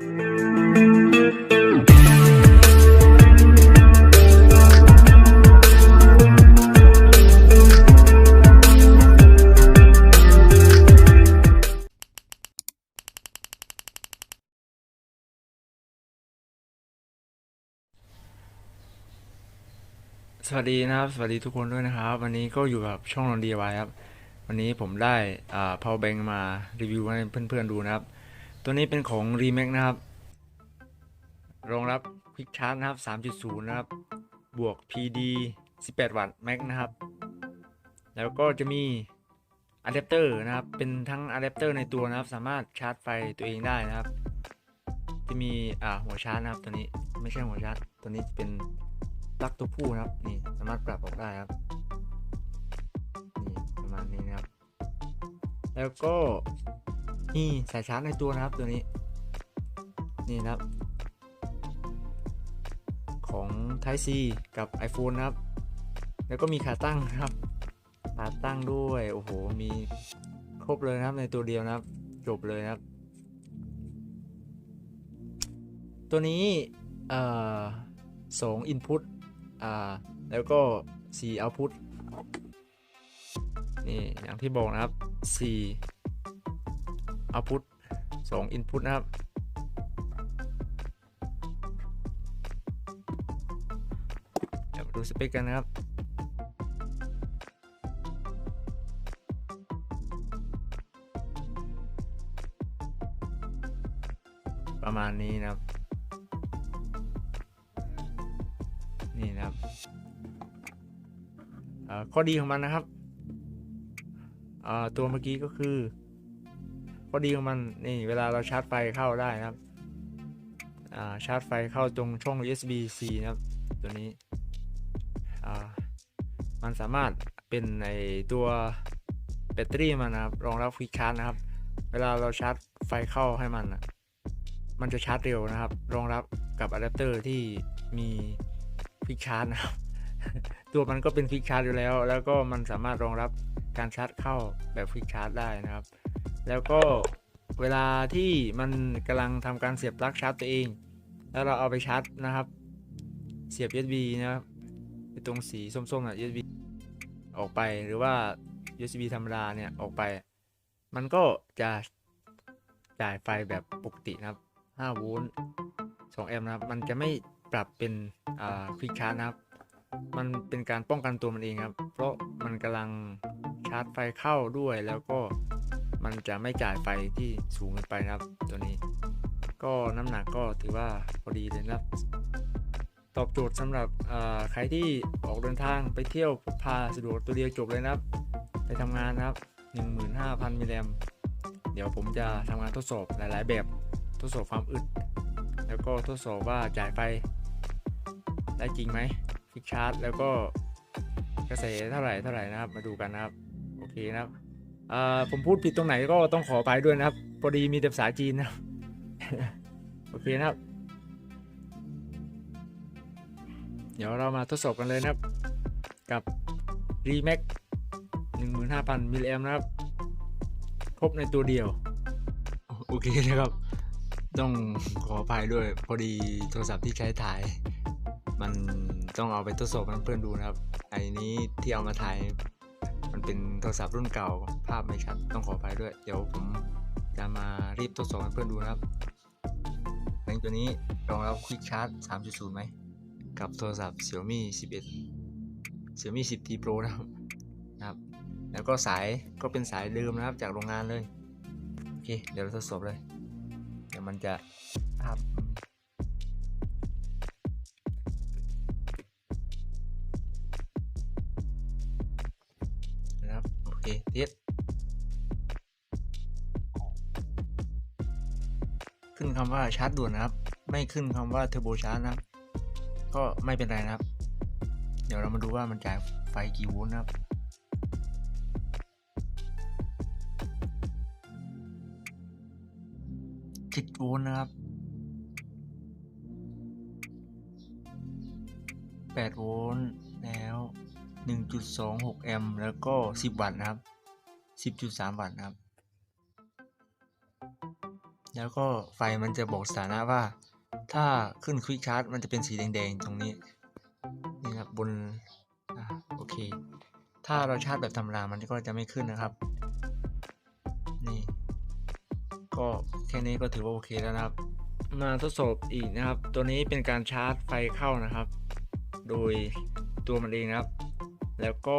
สวัสดีนะครับ สวัสดีทุกคนด้วยนะครับ วันนี้ก็อยู่กับช่องนนดีไว้ครับ วันนี้ผมได้อ่า power bank มารีวิวให้เพื่อนๆดูนะครับ ตัวนี้เป็นของ Remake นะครับ รองรับ Quick Charge นะครับ 3.0 นะครับ บวก PD 18 วัตต์ Max นะครับ แล้วก็จะมีอะแดปเตอร์นะครับ เป็นทั้งอะแดปเตอร์ในตัวนะครับ สามารถชาร์จไฟตัวเองได้นะครับ จะมีอ่าหัวชาร์จนะครับ ตัวนี้ไม่ใช่หัวชาร์จ ตัวนี้เป็นปลั๊กตัวผู้นะครับ นี่สามารถปรับออกได้ครับนี่ประมาณนี้นะครับ แล้วก็ นี่สายชาร์จในตัวนะครับตัวนี้ นี่นะครับ ของ Type C กับ iPhone นะครับ แล้วก็มีขาตั้งนะครับ ขาตั้งด้วย โอ้โห มีครบเลยนะครับในตัวเดียวนะครับ จบเลยนะครับ ตัวนี้เอ่อสอง input อ่า แล้วก็4 output นี่ อย่างที่บอกนะครับ4 output 2 input นะครับ เดี๋ยวมาดูสเปคกันนะครับประมาณนี้นะครับ นี่นะครับข้อดีของมันนะครับตัวเมื่อกี้ก็คือ ข้อดีของมันนี่เวลาเราชาร์จไฟเข้าได้นะครับอ่าชาร์จไฟเข้าตรงช่อง USB C นะครับ ตัวนี้อ่ามันสามารถเป็นในตัวแบตเตอรี่มันนะครับรองรับควิกชาร์จนะครับ เวลาเราชาร์จไฟเข้าให้มันนะมันจะชาร์จเร็วนะครับ รองรับกับอะแดปเตอร์ที่มีฟิกชาร์จนะครับ ตัวมันก็เป็นฟิกชาร์จอยู่แล้ว แล้วก็มันสามารถรองรับการชาร์จเข้าแบบฟิกชาร์จได้นะครับ แล้วก็เวลาที่มันกำลังทำการเสียบปลั๊กชาร์จตัวเอง แล้วเราเอาไปชาร์จนะครับ เสียบ USB นะครับไอ้ตรงสีส้มๆน่ะ USB ออกไปหรือว่า USB ธรรมดาเนี่ยออกไป มันก็จะจ่ายไฟแบบปกตินะครับ 5 โวลต์ 2 แอมป์นะครับ มันจะไม่ปรับเป็นอ่าควิกชาร์จนะครับ มันเป็นการป้องกันตัวมันเองครับ เพราะมันกำลังชาร์จไฟเข้าด้วยแล้วก็ มันจะไม่จ่ายไฟที่สูงเกินไปนะครับ ตัวนี้ ก็น้ำหนักก็ถือว่าพอดีเลยนะครับ ตอบโจทย์สำหรับใครที่ออกเดินทางไปเที่ยวพกพาสะดวกตัวเดียวจบเลยนะครับ ไปทำงานนะครับ 15,000มิลลิแอมเดี๋ยวผมจะทำงานทดสอบหลาย ๆ แบบทดสอบความอึด แล้วก็ทดสอบว่าจ่ายไฟ ได้จริงไหมฟิกชาร์จ แล้วก็กระแสเท่าไหร่เท่าไหร่นะครับ มาดูกันนะครับ โอเคนะครับ ผมพูดผิดตรงไหนก็ต้องขอไปด้วยนะครับ พอดีมีแต่ภาษาจีนนะโอเคนะครับ เดี๋ยวเรามาทดสอบกันเลยนะครับ กับ r e m a x 15,000มิลลิแอมนะครับครบในตัวเดียว โอเคนะครับ ต้องขออภัยด้วย พอดีโทรศัพท์ที่ใช้ถ่าย มันต้องเอาไปทดสอบให้เพื่อนดูนะครับไอ้นี้ที่เอามาถ่าย มันเป็นโทรศัพท์รุ่นเก่าภาพไม่ชัดต้องขออภัยด้วย เดี๋ยวผมจะมารีบทดสอบให้เพื่อนดูนะครับแบงตัวนี้รองรับ Quick Charge 3.0 ไหม กับโทรศัพท์ Xiaomi 11 Xiaomi 10T Pro นะครับนะครับ แล้วก็สายก็เป็นสายเดิมนะครับจากโรงงานเลย โอเค เดี๋ยวเราทดสอบเลย เดี๋ยวมันจะ ทียขึ้นคำว่าชาร์จด่วนนะครับ ไม่ขึ้นคำว่าเทอร์โบชาร์จนะครับ ก็ไม่เป็นไรนะครับ เดี๋ยวเรามาดูว่ามันจ่ายไฟกี่โวลต์นะครับสิบโวลต์นะครับแปดโวลต์แล้ว หนึ่งจุดสองหกแอมป์แล้วก็สิบวัตต์นะครับสิบจุดสามวัตต์นะครับ แล้วก็ไฟมันจะบอกสถานะว่า ถ้าขึ้นควิกชาร์จมันจะเป็นสีแดงๆ ตรงนี้ นี่ครับบนอ่าโอเค ถ้าเราชาร์จแบบธรรมดามันก็จะไม่ขึ้นนะครับ นี่ ก็แค่นี้ก็ถือว่าโอเคแล้วนะครับ มาทดสอบอีกนะครับ ตัวนี้เป็นการชาร์จไฟเข้านะครับ โดยตัวมันเองนะครับ แล้วก็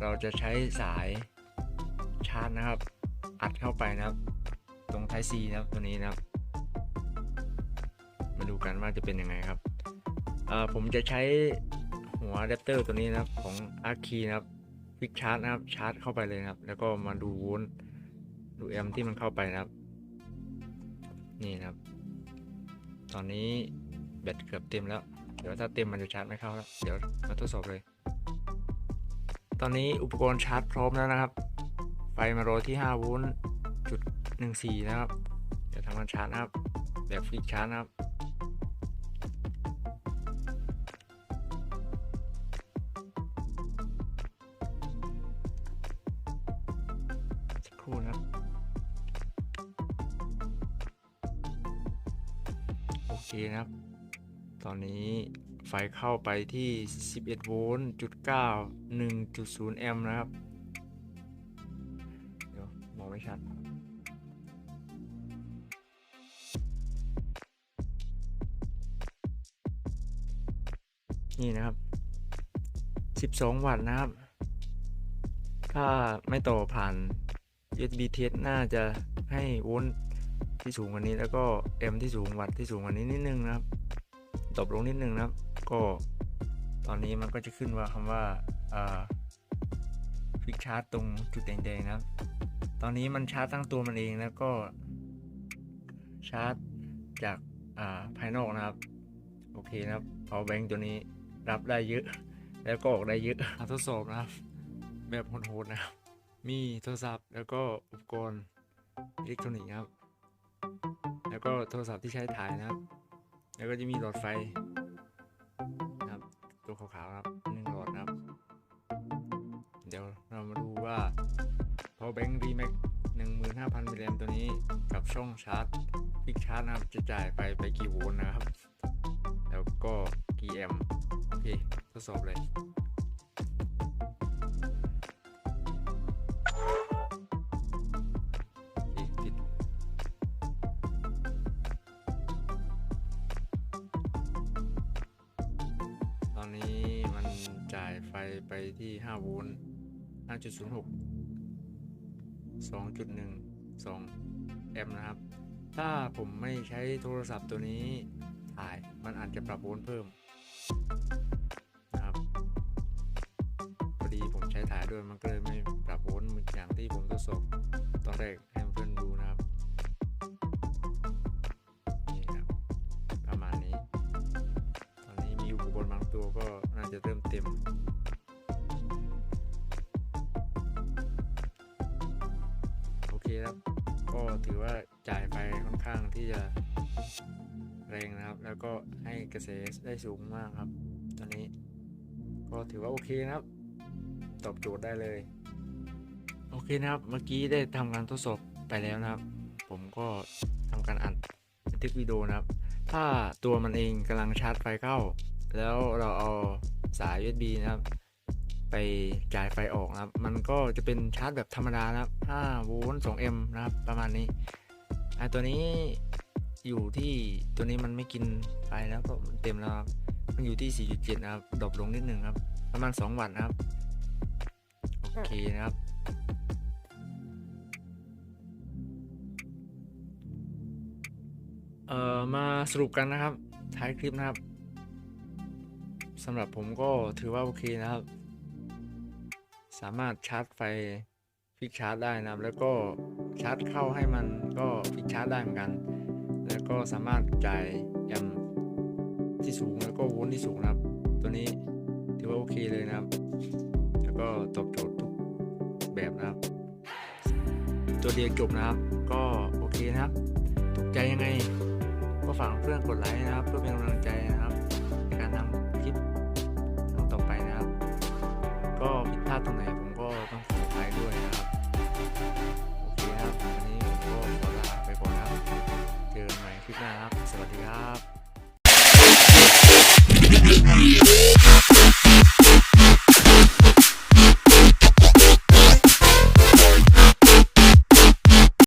เราจะใช้สายชาร์จนะครับ อัดเข้าไปนะครับ ตรง Type C นะครับตัวนี้นะครับ มาดูกันว่าจะเป็นยังไงครับผมจะใช้หัวอะแดปเตอร์ตัวนี้นะครับของ a r k e y นะครับควิกชาร์จนะครับชาร์จเข้าไปเลยนะครับ แล้วก็มาดูโวลต์ดูแอมป์ที่มันเข้าไปนะครับ นี่นะครับ ตอนนี้แบตเกือบเต็มแล้ว เดี๋ยวถ้าเต็มมันจะชาร์จไม่เข้าแล้ว เดี๋ยวมาทดสอบเลย ตอนนี้อุปกรณ์ชาร์จพร้อมแล้วนะครับ ไฟมารอที่ 5 โวลต์จุด14 นะครับ เดี๋ยวทำการชาร์จนะครับ แบบฟลิกชาร์จนะครับสักครู่นะครับ โอเคนะครับ ตอนนี้ ไฟเข้าไปที่ 11 โวลต์จุด9 1.0แอมป์นะครับ เดี๋ยวมองไม่ชัด นี่นะครับ 12 วัตต์นะครับ ถ้าไม่ต่อผ่าน USB test น่าจะให้โวลต์ที่สูงกว่านี้แล้วก็แอมป์ที่สูงวัตต์ที่สูงกว่านี้นิดนึงนะครับตบลงนิดนึงนะครับ ก็ ตอนนี้มันก็จะขึ้นว่าคำว่าฟิกชาร์จตรงจุดแดงๆนะตอนนี้มันชาร์จตั้งตัวมันเองแล้วก็ชาร์จจากาภายนอกนะครับ โอเคนะครับ power bank ตัวนี้รับได้เยอะ แล้วก็ออกได้เยอะมาทดสอบนะครับ แบบโหดๆนะครับ มีโทรศัพท์แล้วก็อุปกรณ์อิเล็กทรอนิกส์ครับ แล้วก็โทรศัพท์ที่ใช้ถ่ายนะครับ แล้วก็จะมีหลอดไฟ power bank VMAX 15,000มิลลิแอมตัวนี้กับช่องชาร์จพิกชาร์จนะครับ จะจ่ายไปไปกี่โวลต์นะครับ แล้วก็กี่แอมโอเค ทดสอบเลยตอนนี้มันจ่ายไฟไปที่5โวลต์5.06 2.1 2 แอมป์นะครับ ถ้าผมไม่ใช้โทรศัพท์ตัวนี้ถ่ายมันอาจจะปรับโวลต์เพิ่มนะครับพอดีผมใช้ถ่ายด้วยมันก็เลยไม่ปรับโวลต์เหมือนอย่างที่ผมทดสอบตอนแรกให้เพื่อนดูนะครับนี่ครับประมาณนี้ ตอนนี้มีอุปกรณ์บางตัวก็น่าจะเริ่มเต็ม โอเคครับ ก็ถือว่าจ่ายไฟค่อนข้างที่จะแรงนะครับ แล้วก็ให้กระแสได้สูงมากครับ ตอนนี้ก็ถือว่าโอเคนะครับ ตอบโจทย์ได้เลย โอเคนะครับ เมื่อกี้ได้ทำการทดสอบไปแล้วนะครับ ผมก็ทำการอัดบันทึกวิดีโอนะครับ ถ้าตัวมันเองกำลังชาร์จไฟเข้า แล้วเราเอาสาย USB นะครับ ไปจ่ายไฟออกนะครับ มันก็จะเป็นชาร์จแบบธรรมดานะครับ5โวลต์2 m นะครับ ประมาณนี้ไอตัวนี้อยู่ที่ตัวนี้มันไม่กินไฟแล้วก็เต็มแล้วครับ มันอยู่ที่ 4.7 นะครับดรอปลงนิดหนึ่งครับ ประมาณ 2 วัตต์นะครับ โอเคนะครับเอ่อมาสรุปกันนะครับท้ายคลิปนะครับสำหรับผมก็ถือว่าโอเคนะครับ สามารถชาร์จไฟฟิกชาร์จได้นะครับ แล้วก็ชาร์จเข้าให้มันก็ฟิกชาร์จได้เหมือนกัน แล้วก็สามารถจ่ายแอมที่สูงแล้วก็โวลต์ที่สูงนะครับ ตัวนี้ถือว่าโอเคเลยนะครับ แล้วก็ตอบโจทย์ทุกแบบนะครับ ตัวเดียวจบนะครับ ก็โอเคนะครับ ถูกใจยังไง ก็ฝากเพื่อนกดไลค์นะครับ เพื่อเป็นกำลังใจนะ